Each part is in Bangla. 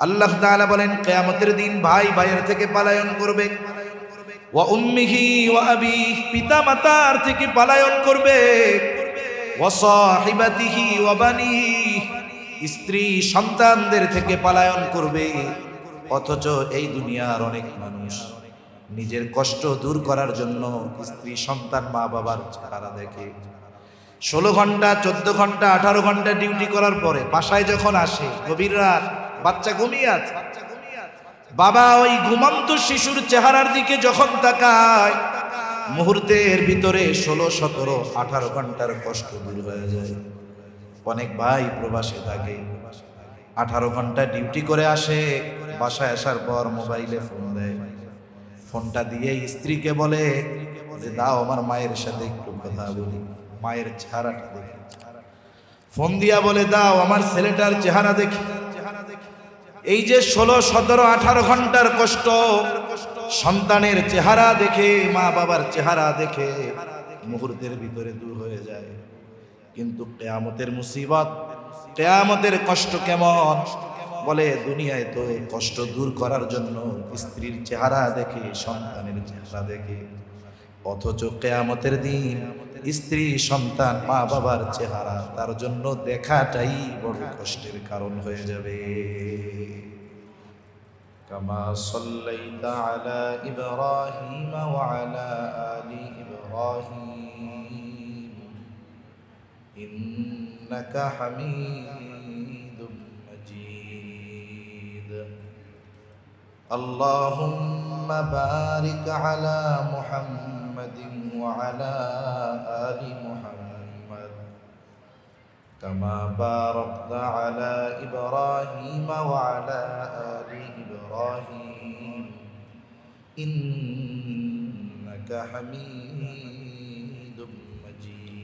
আল্লাহ তাআলা বলেন, কিয়ামতের দিন ভাই ভাইয়ের থেকে পালায়ন করবে। ওয়া উম্মিহি ওয়া আবিহি পিতা মাতার থেকে পালায়ন করবে। ওয়া সাহিবাতিহি ওয়া বানিহি, স্ত্রী সন্তানদের থেকে পালায়ন করবে। অথচ এই দুনিয়ার অনেক মানুষ নিজের কষ্ট দূর করার জন্য স্ত্রী সন্তান মা বাবার চেহারা দেখে। ষোলো ঘণ্টা, চোদ্দ ঘণ্টা, আঠারো ঘণ্টা ডিউটি করার পরে বাসায় যখন আসে, গভীর রাত বাচ্চা ঘুমিয়ে আছে। বাবা ওই ঘুমন্ত শিশুর চেহারার দিকে যখন তাকায়, মুহূর্তের ভিতরে ষোলো, সতেরো, আঠারো ঘণ্টার কষ্ট দূর হয়ে যায়। অনেক ভাই প্রবাসে থাকে। আঠারো ঘণ্টা ডিউটি করে আসে, বাসায় আসার পর মোবাইলে ফোন দেয়। ফোনটা দিয়ে স্ত্রীকে বলে যে, দাও আমার মায়ের সাথে একটু কথা বলি, মায়ের চেহারাটা দেখি। ফোন দিয়া বলে, দাও আমার ছেলেটার চেহারা দেখি। এই যে ষোলো, সতেরো, আঠারো ঘণ্টার কষ্ট, সন্তানের চেহারা দেখে, মা বাবার চেহারা দেখে মুহূর্তের ভিতরে দূর হয়ে যায়। কিন্তু কেয়ামতের মুসিবত, কেয়ামতের কষ্ট কেমন? বলে দুনিয়ায় তো কষ্ট দূর করার জন্য স্ত্রীর চেহারা দেখে, সন্তানের চেহারা দেখে। অথচ কেয়ামতের দিন স্ত্রী সন্তান মা বাবার চেহারা তার জন্য দেখাটাই বড় কষ্টের কারণ হয়ে যাবে كما صليت على إبراهيم وعلى آل إبراهيم إنك حميد مجيد اللهم بارك على محمد وعلى آل محمد. كما باركت على إبراهيم وعلى آل إبراهيم. إنك حميد مجيد.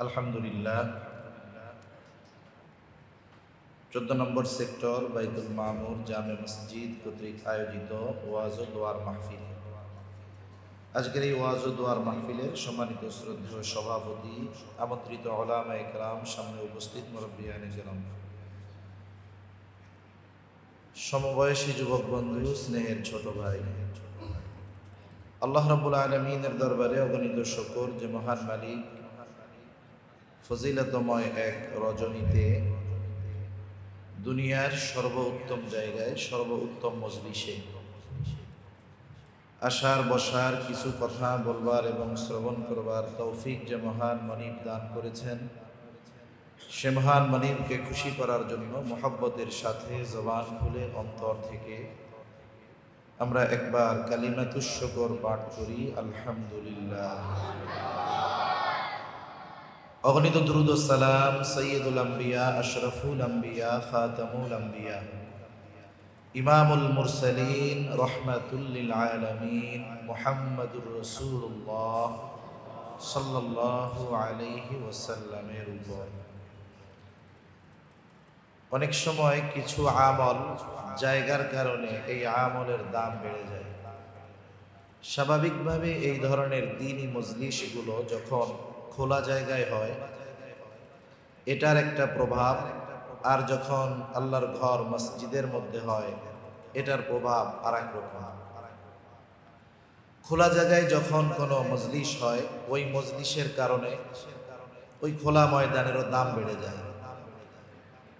الحمد لله চোদ্দ নম্বর সেক্টর বাইতুল মামুর জামে মসজিদ কর্তৃক আয়োজিত ওয়াজ ও দোয়ার মাহফিল। আজকের এই ওয়াজ ও দোয়ার মাহফিলের সম্মানিত শ্রদ্ধেয় সভাপতি, আমন্ত্রিত ওলামা একরাম, সামনে উপস্থিত মুরব্বিয়ান কেরাম সমবয়সী যুবক বন্ধু, স্নেহের ছোট ভাই। আল্লাহ রাব্বুল আলমিনের দরবারে অগণিত শকর যে মহান মালিক, ফজিলতময় এক রজনীতে দুনিয়ার সর্বোত্তম জায়গায় সর্বোত্তম মজলিসে। আসার, বসার, কিছু কথা বলবার এবং শ্রবণ করবার তৌফিক যে মহান মনিব দান করেছেন, সে মহান মনিবকে খুশি করার জন্য মোহাব্বতের সাথে জবান খুলে অন্তর থেকে আমরা একবার কালিমাতুশ্বকর পাঠ করি, আলহামদুলিল্লাহ। অগণিত দ্রুদ সালাম সৈয়দুল আম্বিয়া, আশরফুল আম্বিয়া, খাতামুল আম্বিয়া। ইমামুল মুরসালিন রহমাতুল্লিল আলামিন মোহাম্মদুর রসুল্লাহ সাল্লাল্লাহু আলাইহি ওয়াসাল্লামের উপর। অনেক সময় কিছু আমল জায়গার কারণে এই আমলের দাম বেড়ে যায়। স্বাভাবিকভাবে এই ধরনের দিনই মজলিশগুলো যখন খোলা জায়গায় হয়, এটার একটা প্রভাব। আর যখন আল্লাহর ঘর মসজিদের মধ্যে হয়, এটার প্রভাব আর এক রকম। খোলা জায়গায় যখন কোনো মজলিস হয়, ওই মজলিসের কারণে ওই খোলা ময়দানেরও দাম বেড়ে যায়।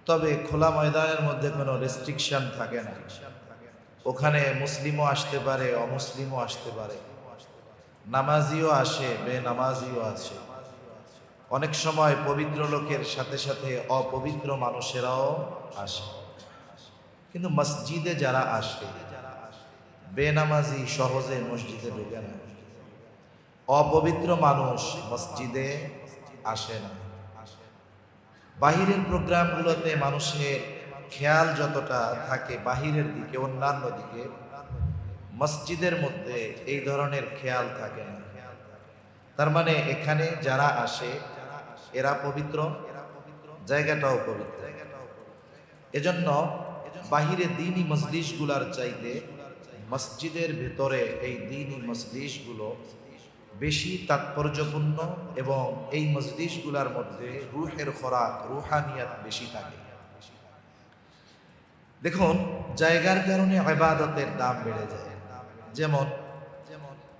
তবে খোলা ময়দানের মধ্যে কোনো রেস্ট্রিকশন থাকে না। ওখানে মুসলিমও আসতে পারে, অমুসলিমও আসতে পারে। নামাজিও আসে বে বেনামাজিও আসে। অনেক সময় পবিত্র লোকের সাথে সাথে অপবিত্র মানুষেরাও আসে। কিন্তু মসজিদে যারা আসে, বেনামাজি সহজে মসজিদে ঢুকে না। অপবিত্র মানুষ মসজিদে আসে না। বাহিরের প্রোগ্রামগুলোতে মানুষের খেয়াল যতটা থাকে বাহিরের দিকে, অন্যান্য দিকে, মসজিদের মধ্যে এই ধরনের খেয়াল থাকে না। তার মানে এখানে যারা আসে এরা পবিত্র, জায়গাটাও পবিত্র। এজন্য বাহিরে দিনই মসজিদগুলার চাইতে মসজিদের ভেতরে এই দিনই মসজিদগুলো বেশি তাৎপর্যপূর্ণ এবং এই মসজিদগুলোর মধ্যে রুহের খোরাক, রুহানিয়াত বেশি থাকে। দেখুন, জায়গার কারণে আবাদতের দাম বেড়ে যায়। যেমন,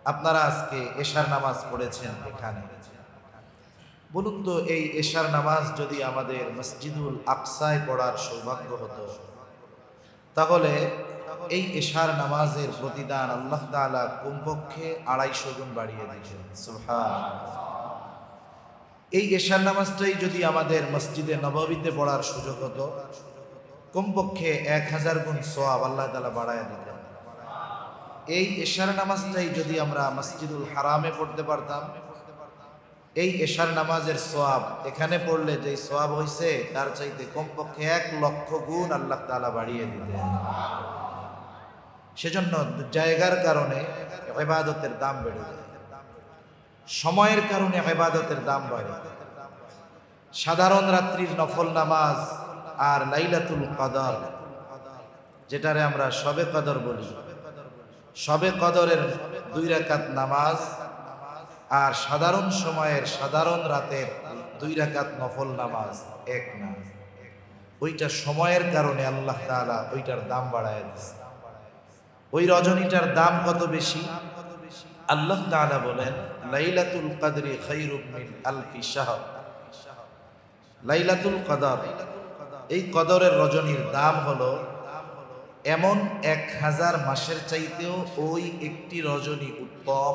আপনারা আজকে এশার নামাজ পড়েছেন এখানে। বলুন তো, এই এশার নামাজ যদি আমাদের মসজিদুল আকসায় পড়ার সৌভাগ্য হতো, তাহলে এই এশার নামাজের প্রতিদান আল্লাহ তাআলা কমপক্ষে আড়াইশো গুণ বাড়িয়ে দিয়েছেন। এই এশার নামাজটাই যদি আমাদের মসজিদে নববীতে পড়ার সুযোগ হতো, কমপক্ষে এক হাজার গুণ সোয়াব আল্লাহ তালা বাড়ায় দিতেন। এই এশার নামাজটাই যদি আমরা মসজিদুল হারামে পড়তে পারতাম এই এশার নামাজের সোয়াব এখানে পড়লে যে সোয়াব হয়েছে তার চাইতে কমপক্ষে এক লক্ষ গুণ আল্লাহ তালা বাড়িয়ে দিতে সেজন্য জায়গার কারণে এবাদতের দাম বেড়ে যায়। সময়ের কারণে এবাদতের দাম বাড়ে। সাধারণ রাত্রির নফল নামাজ আর লাইলাতুল কদর, যেটারে আমরা সবে কদর বলি। সবে কদরের দুই রাকাত নামাজ আর সাধারণ সময়ের সাধারণ রাতের দুই রাকাত নফল নামাজ এক না। ওইটা সময়ের কারণে আল্লাহ তাআলা ওইটার দাম বাড়ায় দিচ্ছে ওই রজনীটার দাম কত বেশি? আল্লাহ তাআলা বলেন, লাইলাতুল কদরি খায়রুম মিন আলফি শাহ লাইলাতুল কদর, এই কদরের রজনীর দাম হলো এমন এক হাজার মাসের চাইতেও ওই একটি রজনী উত্তম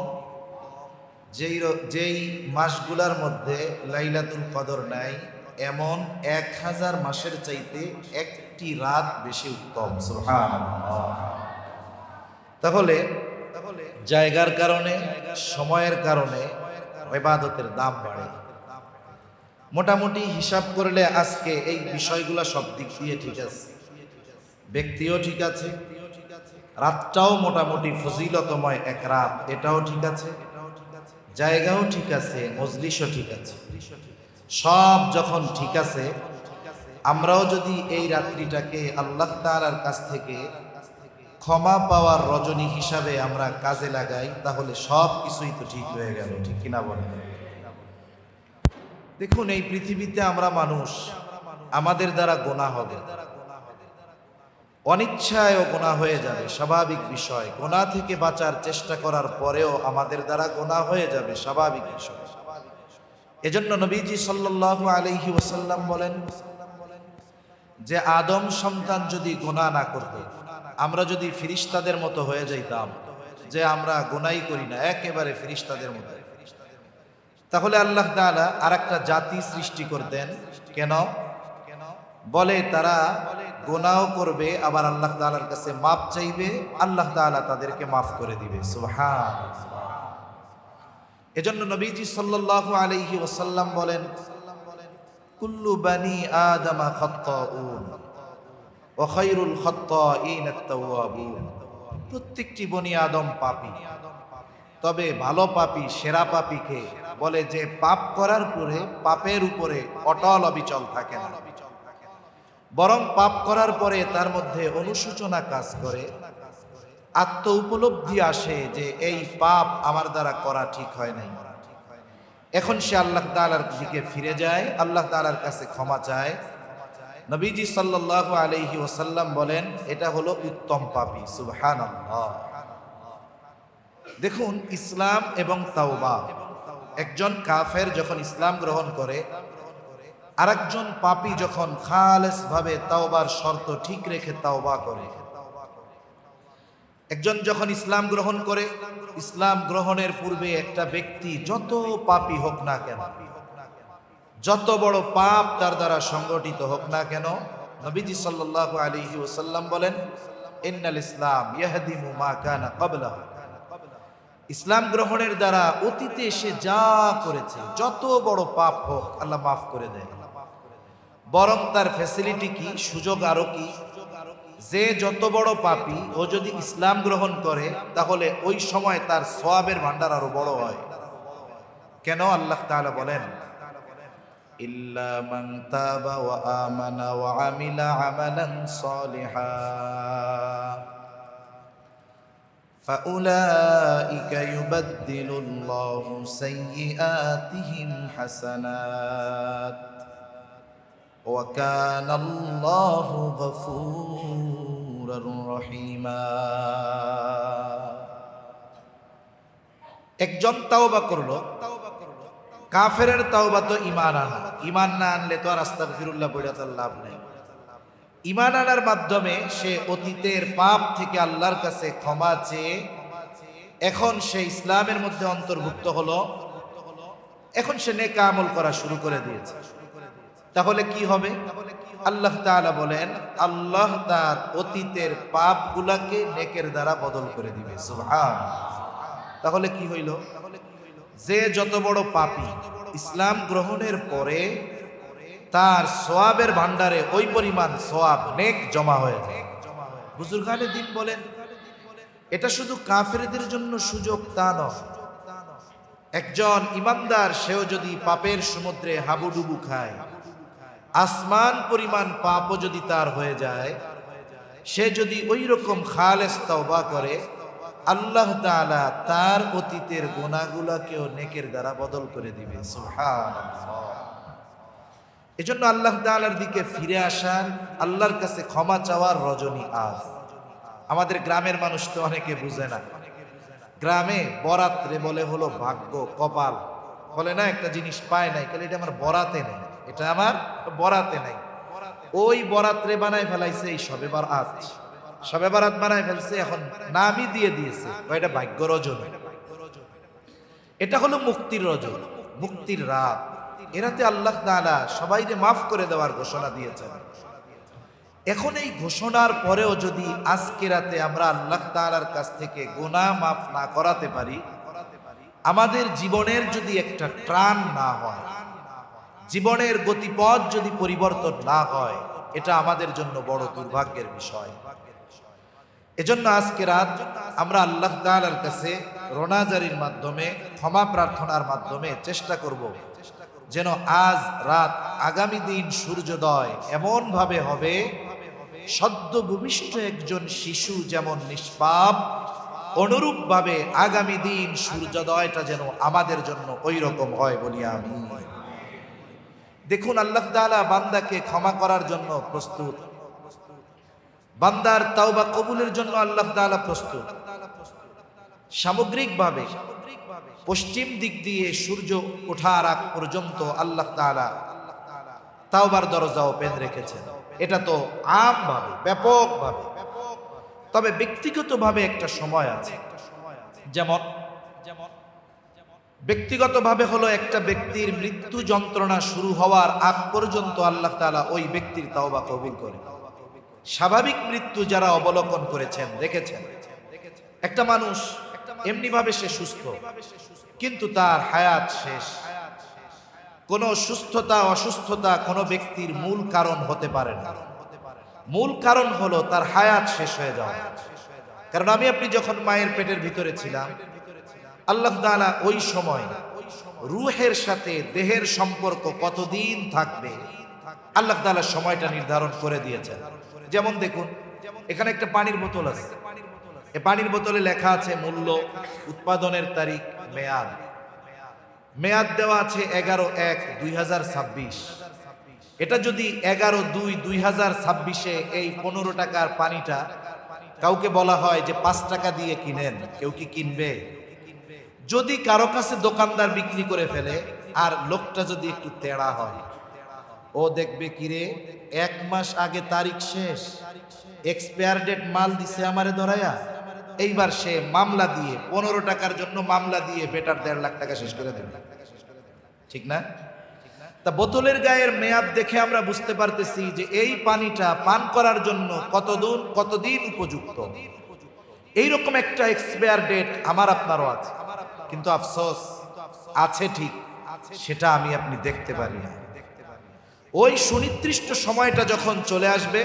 যেই যেই মাসগুলার মধ্যে লাইলাতুল কদর নাই, এমন এক হাজার মাসের চাইতে একটি রাত বেশি উত্তম। তাহলে তাহলে জায়গার কারণে, সময়ের কারণে ইবাদতের দাম বাড়ে। মোটামুটি হিসাব করলে আজকে এই বিষয়গুলো সব দিক দিয়ে ঠিক আছে। ব্যক্তিও ঠিক আছে। রাতটাও মোটামুটি ফজিলতময় এক রাত, এটাও ঠিক আছে। জায়গাও ঠিক আছে, মজলিসও ঠিক আছে। সব যখন ঠিক আছে, আমরাও যদি এই রাত্রিটাকে আল্লাহ তাআলার কাছ থেকে ক্ষমা পাওয়ার রজনী হিসাবে আমরা কাজে লাগাই, তাহলে সব কিছুই তো ঠিক হয়ে গেল, ঠিক কিনা বলেন? দেখুন, এই পৃথিবীতে আমরা মানুষ, আমাদের দ্বারা গোনা হবে। অনিচ্ছায়ও গোনা হয়ে যাবে, স্বাভাবিক বিষয়। গোনা থেকে বাঁচার চেষ্টা করার পরেও আমাদের দ্বারা গোনা হয়ে যাবে, স্বাভাবিক বিষয়। এজন্য নবীজি সাল্লাল্লাহু আলাইহি ওয়াসাল্লাম বলেন যে, আদম সন্তান যদি গোনা না করত, আমরা যদি ফিরিস্তাদের মতো হয়ে যাইতাম, যে আমরা গোনাই করি না, একেবারে ফিরিস্তাদের মতো। তাহলে আল্লাহ আর একটা জাতি সৃষ্টি করতেন। কেন? বলে তারা গোনাও করবে, আবার আল্লাহ তাআলার কাছে মাপ চাইবে, আল্লাহ তাআলা তাদেরকে মাফ করে দিবে। সুবহান এজন্য নবীজি সাল্লাল্লাহু আলাইহি ওয়াসাল্লাম বলেন, কুল্লু বানি প্রত্যেকটি বনি আদম তবে ভালো পাপী, সেরা পাপীকে বলে যে পাপ করার পরে পাপের উপরে অটল অবিচল থাকে না। বরং পাপ করার পরে তার মধ্যে অনুশোচনা কাজ করে আত্ম উপলব্ধি আসে যে এই পাপ আমার দ্বারা করা ঠিক হয় নাই। এখন সে আল্লাহ তাআলার দিকে ফিরে যায়, আল্লাহ তাআলার কাছে ক্ষমা চায়। নবীজি সাল্লাল্লাহু আলাইহি ওসাল্লাম বলেন, এটা হলো উত্তম পাপী, সুবহানাল্লাহ। দেখুন, ইসলাম এবং তাওবা, একজন কাফের যখন ইসলাম গ্রহণ করে আরেকজন পাপী যখন খালেস ভাবে তাওবার শর্ত ঠিক রেখে তাওবা করে, একজন যখন ইসলাম গ্রহণ করে, ইসলাম গ্রহণের পূর্বে একটা ব্যক্তি যত পাপী হোক না কেন, যত বড় পাপ তার দ্বারা সংগঠিত হোক না কেন, নবীজি সাল্লাল্লাহু আলাইহি ওয়াসাল্লাম বলেন, ইন্নাল ইসলাম ইয়াহদিমু মা কানা ক্বাবলাহু। ইসলাম গ্রহণের দ্বারা অতীতে সে যা করেছে, যত বড় পাপ হোক, আল্লাহ মাফ করে দেয়। বরং তার ফ্যাসিলিটি কি সুযোগ আরো কি যে যত বড় পাপী ও যদি ইসলাম গ্রহণ করে তাহলে ওই সময় তার সোয়াবের ভান্ডার আরো বড় হয় কেন আল্লাহ তাআলা বলেন ইল্লা মান তাবা ওয়া আমানা ওয়া আমিলা আমালান সালিহা فأولئك يبدل الله سيئاتهم حسنات وكان الله غفورا رحيما একজন তাওবা করলো কাফেরের তাওবা তো ইমান আনা ইমান না আনলে তো আর আস্তাগফিরুল্লাহ পড়ে তার লাভ নেই ইমান আনার মাধ্যমে সে অতীতের পাপ থেকে আল্লাহর কাছে ক্ষমা চেয়ে এখন সে ইসলামের মধ্যে অন্তর্ভুক্ত হলো এখন সে নেকা আমল করা শুরু করে দিয়েছে তাহলে কি হবে? আল্লাহ তাআলা বলেন, আল্লাহ তার অতীতের পাপগুলাকে নেকের দ্বারা বদল করে দিবে। তাহলে কি হইল? যে যত বড় পাপী ইসলাম গ্রহণের পরে তার সোয়াবের ভান্ডারে ওই পরিমাণ সোয়াব নেক জমা হয়ে যায়। বুজুর্গানে দিন বলেন, এটা শুধু কাফেরদের জন্য সুযোগ তা নয়। একজন ইমানদার সেও যদি পাপের সমুদ্রে হাবুডুবু খায় আসমান পরিমাণ পাপও যদি তার হয়ে যায়, সে যদি ওই রকম খালেস তওবা করে, আল্লাহ তাআলা তার অতীতের গোনাগুলাকেও নেকের দ্বারা বদল করে দিবে। এজন্য আল্লাহ তাআলার দিকে ফিরে আসার, আল্লাহর কাছে ক্ষমা চাওয়ার রজনী আজ। আমাদের গ্রামের মানুষ তো অনেকে বুঝে না। গ্রামে বরাত্রে বলে হলো ভাগ্য, কপাল। বলে না, একটা জিনিস পায় নাই তাহলে এটা আমার বরাতে নেই। এটা আমার বরাতে নাই। ওই বরাত্রে বানায় ফেলাইছে এই সবে বারাত। সবে বারাত বানায় ফেলছে, এখন নামই দিয়ে দিয়েছে। এটা ভাগ্য রজন এটা হলো মুক্তির রজন মুক্তির রাত। এরাতে আল্লাহ তাআলা সবাইকে মাফ করে দেওয়ার ঘোষণা দিয়েছেন। এখন এই ঘোষণার পরেও যদি আজকে রাতে আমরা আল্লাহ তাআলার কাছ থেকে গুনাহ মাফ না করাতে পারি, আমাদের জীবনের যদি একটা ট্রান না হয় জীবনের গতিপথ যদি পরিবর্তন না হয়, এটা আমাদের জন্য বড় দুর্ভাগ্যের বিষয়। এজন্য আজকে রাত আমরা আল্লাহ তাআলার কাছে রোনাজারির মাধ্যমে, ক্ষমা প্রার্থনার মাধ্যমে চেষ্টা করব যেন আজ রাত আগামী দিন সূর্যোদয় এমন ভাবে হবে সদ্য ভূমিষ্ঠ একজন শিশু যেমন নিষ্পাপ, অনুরূপভাবে আগামী দিন সূর্যোদয়টা যেন আমাদের জন্য ওই রকম হয় বলি আমি। দেখুন আল্লাহ তাআলা বান্দাকে ক্ষমা করার জন্য প্রস্তুত। বান্দার তাওবা কবুলের জন্য আল্লাহ তাআলা প্রস্তুত। সামগ্রিকভাবে পশ্চিম দিক দিয়ে সূর্য ওঠার আগ পর্যন্ত আল্লাহ তাআলা তাওবার দরজা ওপেন রেখেছেন। এটা তো আমভাবে, ব্যাপকভাবে। তবে ব্যক্তিগতভাবে একটা সময় আছে, যেমন ব্যক্তিগতভাবে হলো একটা ব্যক্তির মৃত্যু যন্ত্রণা শুরু হওয়ার আগ পর্যন্ত আল্লাহ তাআলা ওই ব্যক্তির তাওবা কবুল করে স্বাভাবিক মৃত্যু যারা অবলোকন করেছেন, দেখেছেন। একটা মানুষ এমনি ভাবে সে সুস্থ, কিন্তু তার হায়াত শেষ। কোন সুস্থতা, অসুস্থতা কোনো ব্যক্তির মূল কারণ হতে পারে না। মূল কারণ হলো তার হায়াত শেষ হয়ে যাওয়া। কারণ আমি আপনি যখন মায়ের পেটের ভিতরে ছিলাম আল্লাহ তাআলা ওই সময় রুহের সাথে দেহের সম্পর্ক কতদিন থাকবে? আল্লাহ তাআলা সময়টা নির্ধারণ করে দিয়েছেন। যেমন দেখুন, এখানে একটা পানির বোতল আছে। এ পানির বোতলে লেখা আছে মূল্য, উৎপাদনের তারিখ, মেয়াদ। মেয়াদ দেওয়া আছে এগারো এক দুই এটা যদি এগারো দুই দুই হাজার ছাব্বিশে এই পনেরো টাকার পানিটা কাউকে বলা হয় যে পাঁচ টাকা দিয়ে কিনেন, কেউ কি কিনবে? যদি কারও কাছে দোকানদার বিক্রি করে ফেলে, আর লোকটা যদি একটু তেড়া হয়, ও দেখবে কিরে এক মাস আগে তারিখ শেষ এক্সপায়ার ডেট মাল দিছে আমারে ধরায়া, এইবার সে মামলা দিয়ে, পনেরো টাকার জন্য মামলা দিয়ে বেটার দেড় লাখ টাকা শেষ করে দেবে। ঠিক না? তা বোতলের গায়ের মেয়াদ দেখে আমরা বুঝতে পারতেছি যে এই পানিটা পান করার জন্য কতদিন কতদিন উপযুক্ত। এইরকম একটা এক্সপায়ার ডেট আমার আপনারও আছে। কিন্তু আফসোস, আছে ঠিক, সেটা আমি আপনি দেখতে পারি না। ওই সুনির্দিষ্ট সময়টা যখন চলে আসবে,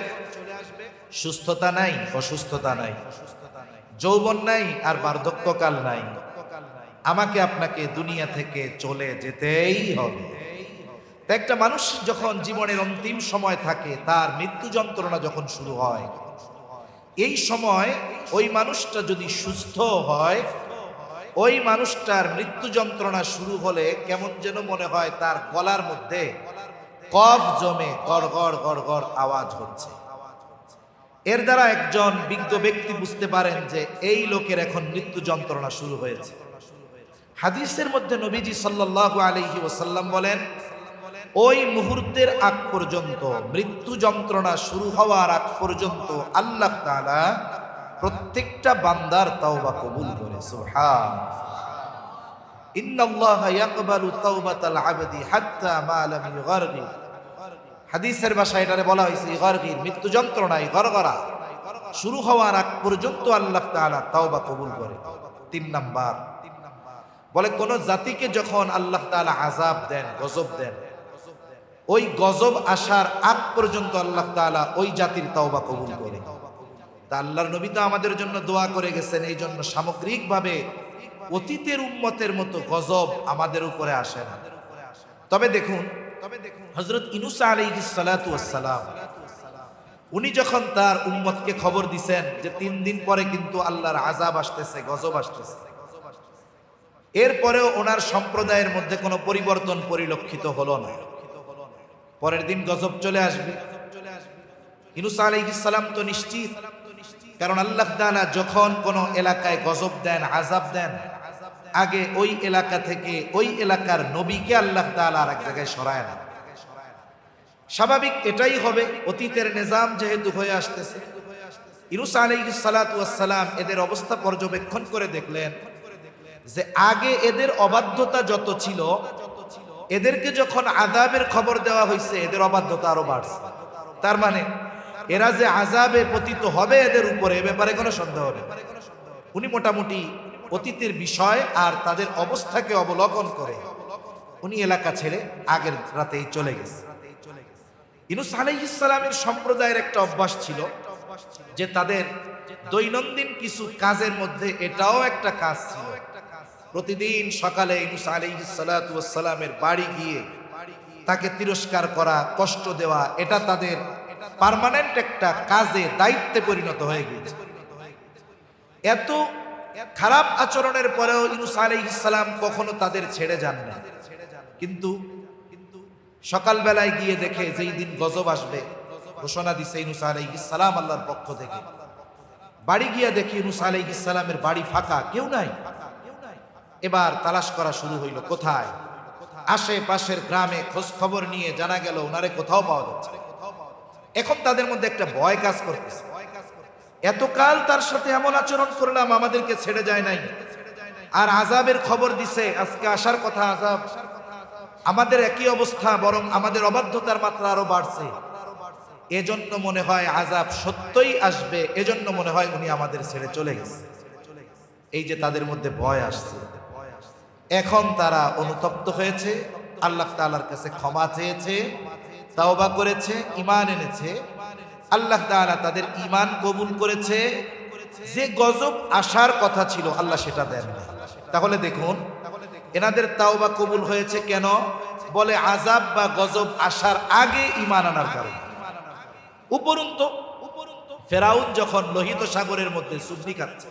সুস্থতা নাই, অসুস্থতা নাই, যৌবন নাই আর বার্ধক্যকাল নাই। আমাকে আপনাকে দুনিয়া থেকে চলে যেতেই হবে। একটা মানুষ যখন জীবনের অন্তিম সময় থাকে, তার মৃত্যু যন্ত্রণা যখন শুরু হয়, এই সময় ওই মানুষটা যদি সুস্থ হয় ওই মানুষটার মৃত্যু যন্ত্রণা শুরু হলে কেমন যেন মনে হয় তার গলার মধ্যে কফ জমে গড় গড় গড় আওয়াজ হচ্ছে। এর দ্বারা একজন বিজ্ঞ ব্যক্তি বুঝতে পারেন যে এই লোকের এখন মৃত্যু যন্ত্রণা শুরু হয়েছে। হাদিসের মধ্যে নবীজি সাল্লাল্লাহু আলাইহি ওয়াসাল্লাম বলেন, ওই মুহূর্তের আগ পর্যন্ত, মৃত্যু যন্ত্রণা শুরু হওয়ার আগ পর্যন্ত আল্লাহ তাআলা প্রত্যেকটা বান্দার তাওবা কবুল করে, সুবহান। ইয়াকবালু তাওবাতাল আবদি হাত্তা মা লাম হাদিসের ভাষায় এটারে বলা মৃত্যু যন্ত্রণায় শুরু হওয়ার আগ পর্যন্ত আল্লাহ তাআলা তাওবা কবুল করে। তিন নাম্বার, বলে কোন জাতিকে যখন আল্লাহ তাআলা আযাব দেন, গজব দেন, ওই গজব আসার আগ পর্যন্ত আল্লাহ তাআলা ওই জাতির তাওবা কবুল করে। তা আল্লাহর নবী তো আমাদের জন্য দোয়া করে গেছেন, এই জন্য সামগ্রিকভাবে অতীতের উম্মতের মতো গজব আমাদের উপরে আসে না। তবে দেখুন তবে দেখুন হজরত ইনুসা সালাতু ওয়াসসালাম উনি যখন তার উম্মতকে খবর দিছেন যে তিন দিন পরে কিন্তু আল্লাহর আজাব আসতেছে, গজব আসতেছে, এরপরেও ওনার সম্প্রদায়ের মধ্যে কোনো পরিবর্তন পরিলক্ষিত হলো না। পরের দিন গজব চলে আসবে। ইনুস আলাইহিস সালাম তো নিশ্চিত কারণ আল্লাহ তাআলা যখন কোন এলাকায় গজব দেন আজাব দেন, আগে ওই এলাকা থেকে ওই এলাকার নবীকে আল্লাহ তাআলা আর এক জায়গায় সরায় না স্বাভাবিক এটাই হবে, অতীতের নিজাম যেহেতু হয়ে আসতেছে। ইনুস আলাইহিস সালাতু এদের অবস্থা পর্যবেক্ষণ করে দেখলেন যে আগে এদের অবাধ্যতা যত ছিল, এদেরকে যখন আজাবের খবর দেওয়া হয়েছে এদের অবাধ্যতা আরও বাড়ছে। তার মানে এরা যে আজাবে পতিত হবে এদের উপরে, এ ব্যাপারে কোনো সন্দেহ নেই। উনি মোটামুটি অতীতের বিষয় আর তাদের অবস্থাকে অবলোকন করে। উনি এলাকা ছেড়ে আগের রাতেই চলে গেছে। ইনুস আলাইহিসসালামের সম্প্রদায়ের একটা অভ্যাস ছিল যে তাদের দৈনন্দিন কিছু কাজের মধ্যে এটাও একটা কাজ ছিল। প্রতিদিন সকালে ইনুস আলাইহিসসালামের বাড়ি গিয়ে তাকে তিরস্কার করা, কষ্ট দেওয়া, এটা তাদের পার্মানেন্ট একটা কাজে দায়িত্বে পরিণত হয়ে গিয়েছে। এত খারাপ আচরণের পরেও ইনুস আলাইহিসসালাম কখনো তাদের ছেড়ে যান না কিন্তু সকালবেলায় গিয়ে দেখে যেই দিন গজব আসবে, ঘোষণা দিছে ইনুস আলাইহিসসালাম আল্লাহর পক্ষ থেকে। বাড়ি গিয়া দেখি ইনুস আলাইহিসসালামের বাড়ি ফাঁকা, কেউ নাই। এবার তালাশ করা শুরু হইল, কোথায়? আশেপাশের গ্রামে খোঁজ খবর নিয়ে জানা গেল ওনারে কোথাও পাওয়া যাচ্ছে। এখন তাদের মধ্যে একটা ভয় কাজ করতেছে। এতকাল তার সাথে এমন আচরণ করলাম, আমাদেরকে ছেড়ে যায় নাই। আর আজাবের খবর দিছে, আজকে আসার কথা আজাব আমাদের একই অবস্থা, বরং আমাদের অবাধ্যতার মাত্রা আরও বাড়ছে। এজন্য মনে হয় আজাব সত্যই আসবে, এজন্য মনে হয় উনি আমাদের ছেড়ে চলে গেছে। এই যে তাদের মধ্যে ভয় আসছে। এখন তারা অনুতপ্ত হয়েছে, আল্লাহ তাআলার কাছে ক্ষমা চেয়েছে। তাওবা করেছে ইমান এনেছে। আল্লাহ তাআলা তাদের ইমান কবুল করেছে। যে গজব আসার কথা ছিল, আল্লাহ সেটা দেন তাহলে দেখুন, এনাদের তাওবা কবুল হয়েছে কেন? বলে আজাব বা গজব আসার আগে ইমান আনার কারণে। উপরন্তু ফেরাউন যখন লোহিত সাগরের মধ্যে সুবনি খাচ্ছে,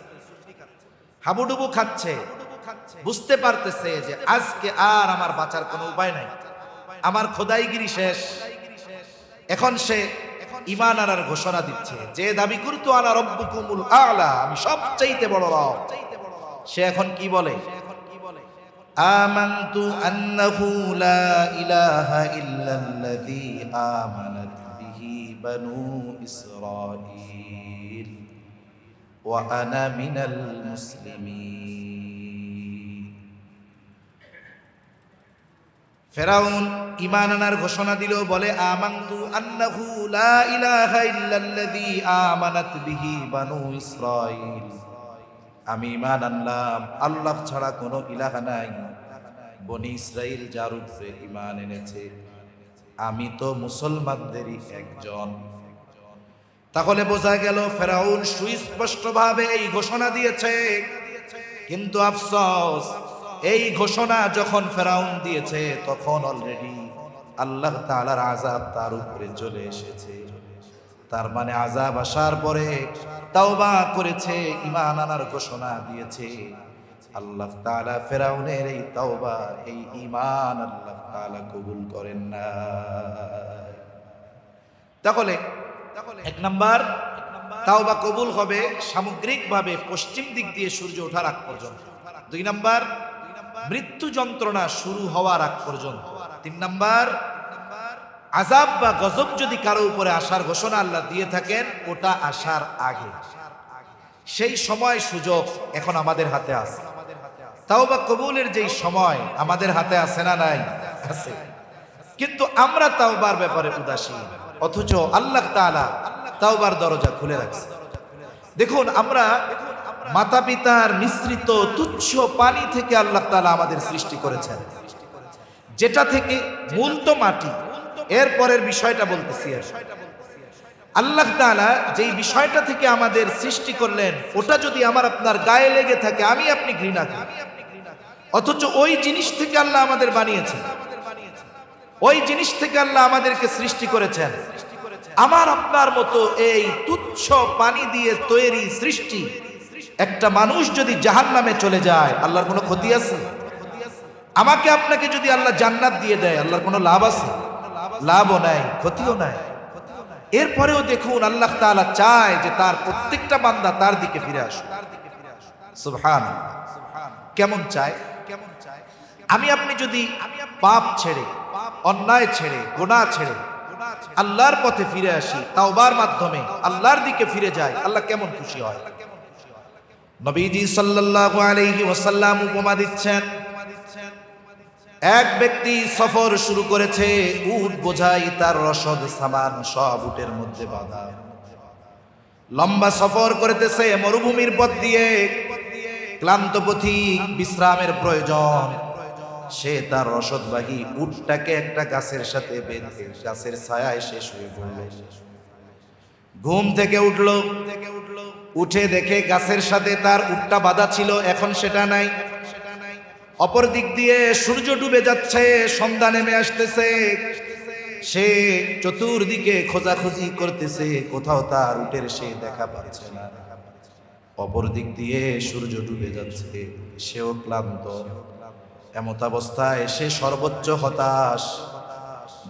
হাবুডুবু খাচ্ছে, বুঝতে পারতেছে যে আজকে আর আমার বাঁচার কোনো উপায় নাই। আমার খোদাইগিরি শেষ। এখন সে ইমান আনার ঘোষণা দিচ্ছে, যে দাবি করতো আলা রব্বুকুমুল আলা, আমি সবচাইতে বড় রব। সে এখন কি বলে? আমানতু আন্নাহু লা ইলাহা ইল্লাল্লাযী আমানাত বিহি বানু ইসরাঈল, ওয়া আনা মিনাল মুসলিমিন। ফেরাউন ইমান আনার ঘোষণা দিল, বলে, আমান্তু আন্নাহু লা ইলাহা ইল্লাল্লাযী আমানাত বিহি বানু ইসরাঈল। আমি ইমান আনলাম, আল্লাহ ছাড়া কোনো ইলাহা নাই। বনি ইসরাইল যার উপরে ইমান এনেছে। আমি তো মুসলমানদেরই একজন। তাহলে বোঝা গেল, ফেরাউন সুস্পষ্টভাবে এই ঘোষণা দিয়েছে। কিন্তু আফসোস এই ঘোষণা যখন ফেরাউন দিয়েছে, তখন অলরেডি আল্লাহ তাআলার আযাব তার উপরে চলে এসেছে। তার মানে আজাব আসার পরে তাওবা করেছে ইমান আনার ঘোষণা দিয়েছে। আল্লাহ তাআলা ফেরাউনের এই তাওবা, এই ইমান আল্লাহ তাআলা কবুল করেন না তাহলে এক নাম্বার, তাওবা কবুল হবে সামগ্রিকভাবে পশ্চিম দিক দিয়ে সূর্য ওঠার আগ পর্যন্ত। দুই নাম্বার মৃত্যু যন্ত্রণা শুরু হওয়ার আগ পর্যন্ত। তিন নাম্বার আজাব বা গজব যদি কারও উপরে আসার ঘোষণা আল্লাহ দিয়ে থাকেন, ওটা আসার আগে। সেই সময় সুযোগ এখন আমাদের হাতে আছে। তাও বা কবুলের যেই সময় আমাদের হাতে আছে না নাই? আছে। কিন্তু আমরা তাওবার ব্যাপারে উদাসীন। অথচ আল্লাহ তাআলা তাওবার দরজা খুলে রাখছে। দেখুন, আমরা মাতা পিতার মিশ্রিত তুচ্ছ পানি থেকে আল্লাহ তালা আমাদের সৃষ্টি করেছেন। যেটা থেকে মূল তো মাটি। এর পরের বিষয়টা বলতেছি আল্লাহ তাআলা যেই বিষয়টা থেকে আমাদের সৃষ্টি করলেন, ওটা যদি আমার আপনার গায়ে লেগে থাকে, আমি আপনি ঘৃণা করি। অথচ ওই জিনিস থেকে আল্লাহ আমাদের বানিয়েছেন। ওই জিনিস থেকে আল্লাহ আমাদেরকে সৃষ্টি করেছেন। আমার আপনার মতো এই তুচ্ছ পানি দিয়ে তৈরি সৃষ্টি একটা মানুষ যদি জাহান নামে চলে যায়, আল্লাহর কোনো ক্ষতি আছে? আমাকে আপনাকে যদি আল্লাহ জান্নাত দিয়ে দেয়, আল্লাহর কোনো লাভ আছে? লাভও নাই, ক্ষতিও নাই। এরপরেও দেখুন আল্লাহ তাআলা চায় যে তার প্রত্যেকটা বান্দা তার দিকে ফিরে আসুক। সুবহান কেমন চায়? কেমন চায় আমি আপনি যদি পাপ ছেড়ে, অন্যায় ছেড়ে গোনা ছেড়ে আল্লাহর পথে ফিরে আসি, তাওবার মাধ্যমে আল্লাহর দিকে ফিরে যাই, আল্লাহ কেমন খুশি হয়? নবীজি সাল্লাল্লাহু আলাইহি ওয়াসাল্লাম উপমা দিচ্ছেন। এক ব্যক্তি সফর শুরু করেছে, উট বোঝাই তার রসদ সামান সব উটের মধ্যে বাঁধা। লম্বা সফর করতেছে, মরুভূমির পথ দিয়ে। ক্লান্ত পথিক, বিশ্রামের প্রয়োজন। সে তার রসদবাহী উটটাকে একটা গাছের সাথে বেঁধে, গাছের ছায়ায় শেষ হয়ে পড়ল। ঘুম থেকে উঠল। উঠে দেখে গাছের সাথে তার উটটা বাঁধা ছিল, এখন সেটা নাই। অপর দিক দিয়ে সূর্য ডুবে যাচ্ছে, সন্ধ্যা নেমে আসতেছে। সে চতুর্দিকে খোঁজাখুঁজি করতেছে, কোথাও তার উটের সে দেখা পাচ্ছে না। অপর দিক দিয়ে সূর্য ডুবে যাচ্ছে, সেও ক্লান্ত। এমত অবস্থায় সে সর্বোচ্চ হতাশ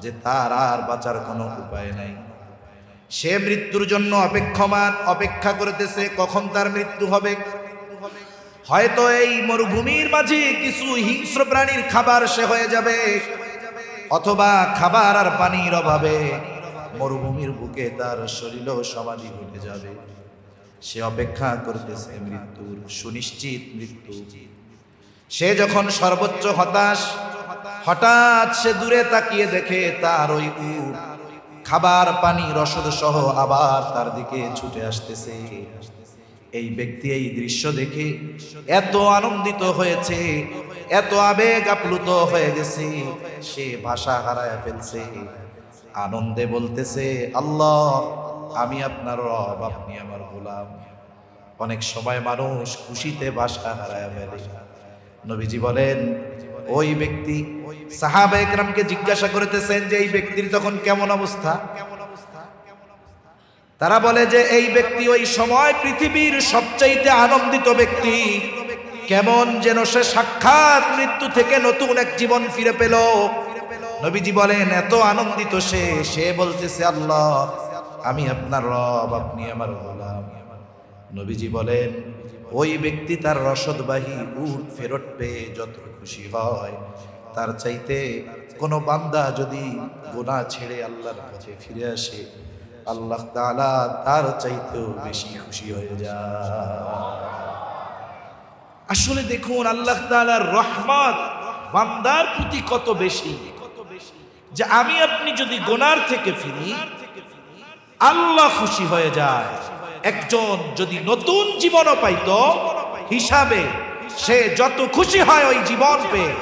যে তার আর বাঁচার কোনো উপায় নাই। সে মৃত্যুর জন্য অপেক্ষমান, অপেক্ষা করতেছে কখন তার মৃত্যু হবে। হয়তো এই মরুভূমির মাঝে কিছু হিংস্র প্রাণীর খাবার সে হয়ে যাবে, অথবা খাবার আর পানির অভাবে মরুভূমির বুকে তার শরীরও সমাধি ঘটে যাবে। সে অপেক্ষা করতেছে মৃত্যুর, সুনিশ্চিত মৃত্যু। সে যখন সর্বোচ্চ হতাশ, হঠাৎ সে দূরে তাকিয়ে দেখে তার ওই উট খাবার, পানি, রসদ সহ আবার তার দিকে ছুটে আসতেছে। এই ব্যক্তি এই দৃশ্য দেখে এত আনন্দিত হয়েছে, এত আবেগ আপ্লুত হয়ে গেছে, সে ভাষা হারায় ফেলছে। আনন্দে বলতেছে, আল্লাহ, আমি আপনার রব, আপনি আমার গোলাম। অনেক সময় মানুষ খুশিতে ভাষা হারায় ফেলে। নবীজি বলেন ওই ব্যক্তি সাহাবা একরামকে জিজ্ঞাসা করতেছেন যে এই ব্যক্তির তখন কেমন অবস্থা? তারা বলে যে এই ব্যক্তি ওই সময় পৃথিবীর সবচাইতে আনন্দিত ব্যক্তি। কেমন যেন সে সাক্ষাৎ মৃত্যু থেকে নতুন এক জীবন ফিরে পেল। নবীজি বলেন, এত আনন্দিত সে সে বলতেছে, আল্লাহ, আমি আপনার রব, আপনি আমার গোলাম। নবীজি বলেন ওই ব্যক্তি তার রসদবাহী উট ফেরত পেয়ে যত খুশি হয়, তার চাইতে কোনো বান্দা যদি গোনা ছেড়ে আল্লাহর কাছে ফিরে আসে, আল্লাহ তাআলা তার চাইতেও বেশি খুশি হয়ে যায়। আসলে দেখুন, আল্লাহ তাআলার রহমত বান্দার প্রতি কত বেশি, যে আমি আপনি যদি গোনার থেকে ফিরি, আল্লাহ খুশি হয়ে যায়। একজন যদি নতুন জীবনও পাইতো, হিসাবে সে যত খুশি হয় ওই জীবন পেয়ে।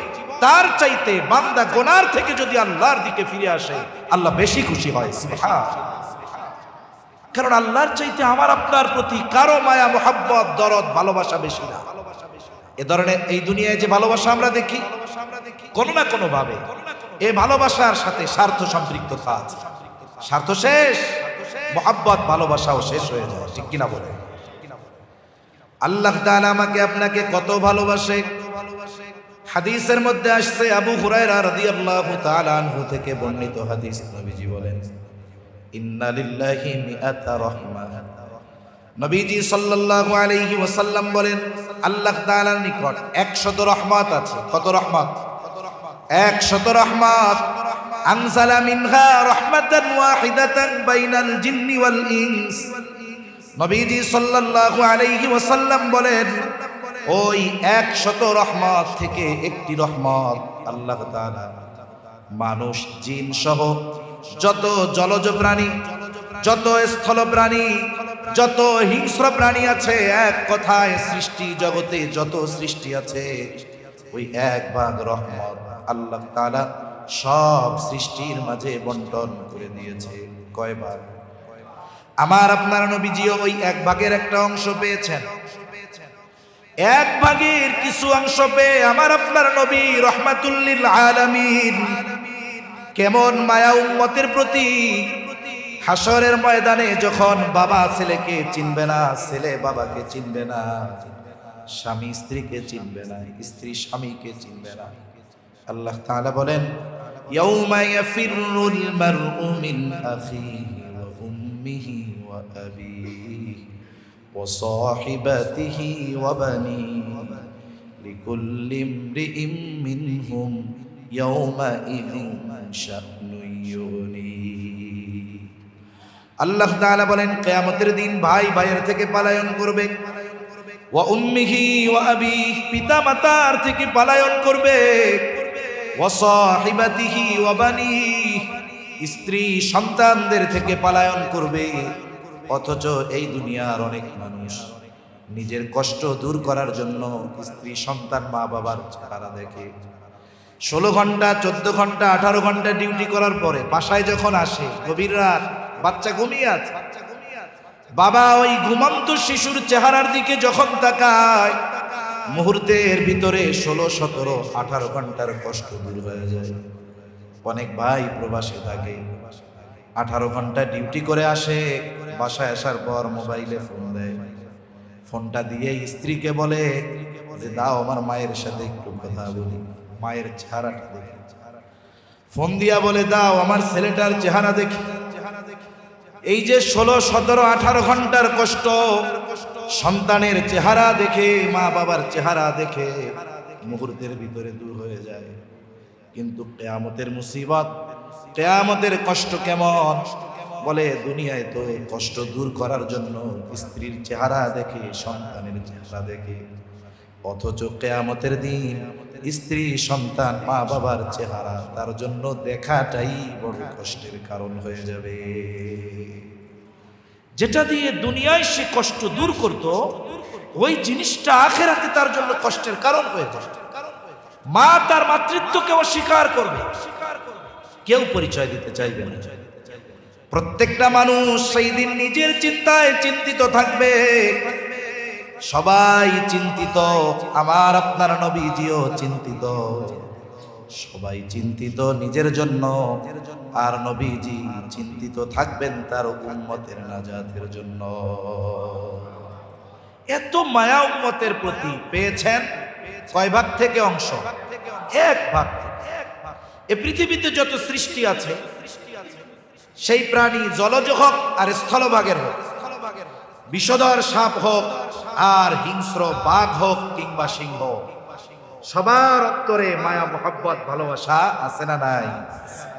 তার চাইতে বান্দা গোনার থেকে যদি আল্লাহর দিকে ফিরে আসে, আল্লাহ বেশি খুশি হয়। কারণ আল্লাহর চাইতে আমার আপনার প্রতি কারও মায়া, মোহাব্বত, দরদ, ভালোবাসা বেশি না। এ ধরনের এই দুনিয়ায় যে ভালোবাসা আমরা দেখি, কোনো না কোনো ভাবে এ ভালোবাসার সাথে স্বার্থ সম্পৃক্ততা আছে। স্বার্থ শেষ। মোহাব্বত, ভালোবাসাও শেষ হয়ে যায়, ঠিক কিনা বলে? আল্লাহ তাআলা আমাকে আপনাকে কত ভালোবাসে। হাদিসের মধ্যে আসছে, আবু হুরায়রা রাদিয়াল্লাহু তাআলা আনহু থেকে বর্ণিত হাদিস, নবীজি বলেন, ইন্না লিল্লাহি মিআতা রাহমা। নবীজি সাল্লাল্লাহু আলাইহি ওয়াসাল্লাম বলেন, আল্লাহ তাআলার নিকট 100 রহমত আছে। কত রহমত? 100 রহমত। আনজালা মিনহা রাহমাতান ওয়াহিদাতান বাইনাল জিন্নি ওয়াল ইনস। নবীজি সাল্লাল্লাহু আলাইহি ওয়াসাল্লাম বলেন, ওই একশত রহমত থেকে একটি রহমত আল্লাহ তাআলা, মানুষ, জিন সহ যত জলজ প্রাণী, যত স্থল প্রাণী, যত হিংস্র প্রাণী আছে, এক কথায় সৃষ্টি জগতে যত সৃষ্টি আছে, ওই এক ভাগ রহমত আল্লাহ তাআলা সব সৃষ্টির মাঝে বন্টন করে দিয়েছে কয় ভাগ আমার আপনার নবীজিও ওই এক ভাগের একটা অংশ পেয়েছেন। এক ভাগের কিছু অংশ পেয়ে আমার আপনার নবী রহমাতুল্লিল আলামিন কেমন মায়া উম্মতের প্রতি হাসরের ময়দানে যখন বাবা ছেলেকে চিনবে না, ছেলে বাবাকে চিনবে না, স্বামী স্ত্রীকে চিনবে না, স্ত্রী স্বামীকে চিনবে না আল্লাহ তাআলা বলেন, ইয়াউমা ইয়াফিরুল মারউ মিন আখিহি ওয়া উম্মিহি ওয়া আবিহি ওয়া সাহিবাতিহি ওয়া বানিহি লিকুল্লি ইমরিইম মিনহুম ইয়াউমাইযিন শা'নুন ইউগনিহি আল্লাহ তাআলা বলেন, কিয়ামতের দিন ভাই ভাইয়ের থেকে পলায়ন করবে ওয়া উম্মিহি ওয়া আবিহি পিতা মাতার থেকে পলায়ন করবে। স্ত্রী সন্তানদের থেকে পলায়ন করবে। অথচ এই দুনিয়ার অনেক মানুষ নিজের কষ্ট দূর করার জন্য স্ত্রী সন্তান মা বাবার চেহারা দেখে। ষোলো ঘণ্টা, চোদ্দ ঘণ্টা, আঠারো ঘণ্টা ডিউটি করার পরে বাসায় যখন আসে, গভীর রাত, বাচ্চা ঘুমিয়ে আছে। বাবা ওই ঘুমন্ত শিশুর চেহারার দিকে যখন তাকায় মুহূর্তের ভিতরে ষোলো, সতেরো, আঠারো ঘণ্টার কষ্ট দূর হয়ে যায়। অনেক ভাই প্রবাসে থাকে। আঠারো ঘণ্টা ডিউটি করে আসে, বাসায় আসার পর মোবাইলে ফোন দেয়। ফোনটা দিয়ে স্ত্রীকে বলে যে, দাও আমার মায়ের সাথে একটু কথা বলি, মায়ের চেহারাটা দেখি। ফোন দিয়া বলে, দাও আমার ছেলেটার চেহারা দেখি। এই যে ষোলো, সতেরো, আঠারো ঘণ্টার কষ্ট সন্তানের চেহারা দেখে, মা বাবার চেহারা দেখে মুহূর্তের ভিতরে দূর হয়ে যায়। কিন্তু কেয়ামতের মুসিবত, কেয়ামতের কষ্ট কেমন? বলে দুনিয়ায় তো কষ্ট দূর করার জন্য স্ত্রীর চেহারা দেখে, সন্তানের চেহারা দেখে। অথচ কেয়ামতের দিন স্ত্রী, সন্তান, মা বাবার চেহারা তার জন্য দেখাটাই বড় কষ্টের কারণ হয়ে যাবে। যেটা দিয়ে দুনিয়ায় সে কষ্ট দূর করত, ওই জিনিসটা আখের আখেরাতে তার জন্য কষ্টের কারণ হয়ে যাবে মা তার মাতৃত্ব মাতৃত্বকে অস্বীকার করবে। কেউ পরিচয় দিতে চাইবে না। প্রত্যেকটা মানুষ সেই দিন নিজের চিন্তায় চিন্তিত থাকবে। সবাই চিন্তিত, আমার আপনার নবীজিও চিন্তিত। সবাই চিন্তিত নিজের জন্য। আর নবীজি চিন্তিত থাকবেন তার উম্মতের নাজাতের জন্য। এত মায়া উম্মতের প্রতি পেয়েছেন কয় ভাগ থেকে অংশ? এক ভাগ এ পৃথিবীতে যত সৃষ্টি আছে, সেই প্রাণী জলজ হোক আর স্থলভাগের হোক, বিষধর সাপ হোক আর হিংস্র বাঘ হোক কিংবা সিংহ। সবার অন্তরে মায়া মোহাব্বত ভালোবাসা আছে না নাই?